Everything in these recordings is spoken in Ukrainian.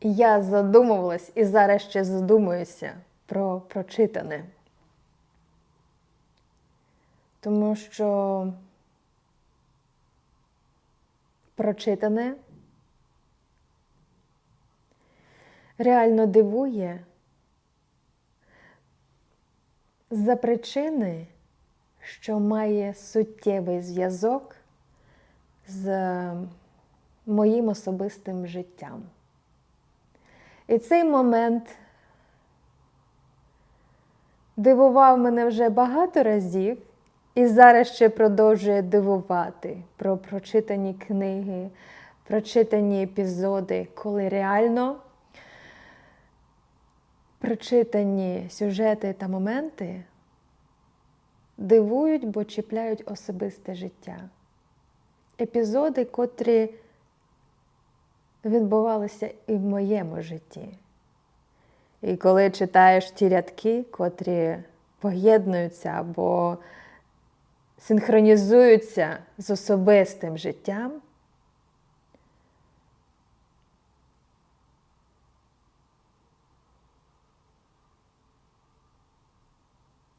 я задумувалась і зараз ще задумуюся про прочитане. Тому що прочитане реально дивує за причини, що має суттєвий зв'язок з моїм особистим життям. І цей момент дивував мене вже багато разів, і зараз ще продовжує дивувати про прочитані книги, прочитані епізоди, коли реально прочитані сюжети та моменти дивують, бо чіпляють особисте життя. Епізоди, котрі відбувалися і в моєму житті. І коли читаєш ті рядки, котрі поєднуються або синхронізуються з особистим життям,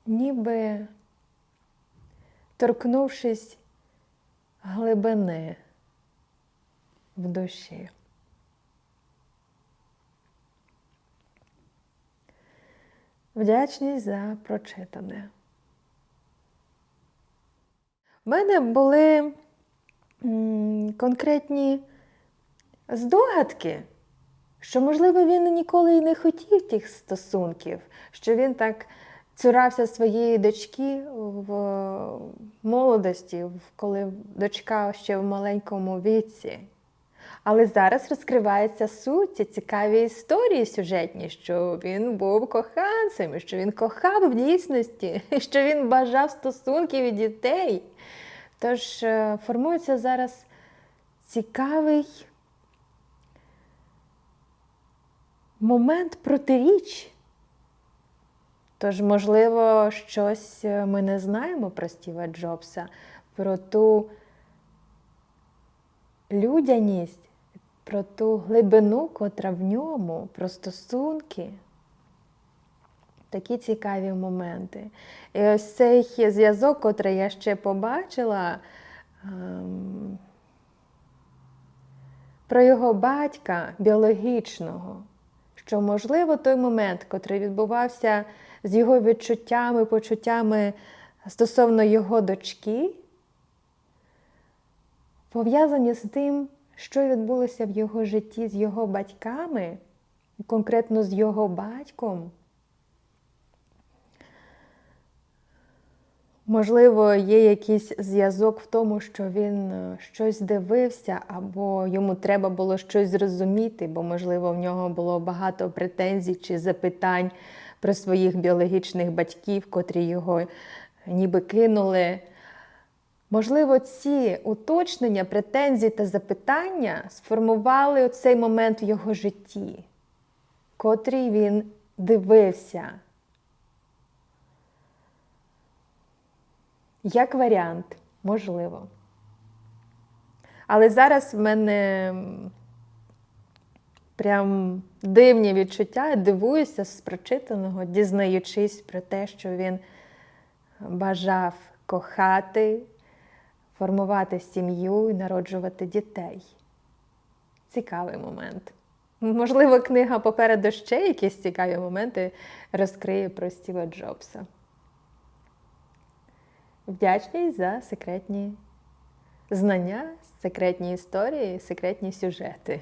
ніби торкнувшись глибини в душі. Вдячність за прочитане. В мене були конкретні здогадки, що, можливо, він ніколи і не хотів тих стосунків, що він так цурався своєї дочки в молодості, коли дочка ще в маленькому віці. Але зараз розкривається суть, ці цікаві історії сюжетні, що він був коханцем, що він кохав в дійсності, що він бажав стосунків і дітей. Тож е, формується зараз цікавий момент протиріч. Тож, можливо, щось е, ми не знаємо про Стіва Джобса, про ту людяність, про ту глибину, котра в ньому, про стосунки. Такі цікаві моменти. І ось цей зв'язок, котрий я ще побачила, ем, про його батька біологічного, що, можливо, той момент, котрий відбувався з його відчуттями, почуттями стосовно його дочки, пов'язані з тим, що відбулося в його житті з його батьками, конкретно з його батьком. Можливо, є якийсь зв'язок в тому, що він е, щось дивився, або йому треба було щось зрозуміти, бо, можливо, в нього було багато претензій чи запитань про своїх біологічних батьків, котрі його ніби кинули. Можливо, ці уточнення, претензії та запитання сформували цей момент в його житті, котрий він дивився. Як варіант, можливо. Але зараз в мене прям дивні відчуття, дивуюся з прочитаного, дізнаючись про те, що він бажав кохати, формувати сім'ю і народжувати дітей. Цікавий момент. Можливо, книга попереду ще якісь цікаві моменти розкриє про Стіва Джобса. Вдячність за секретні знання, секретні історії, секретні сюжети.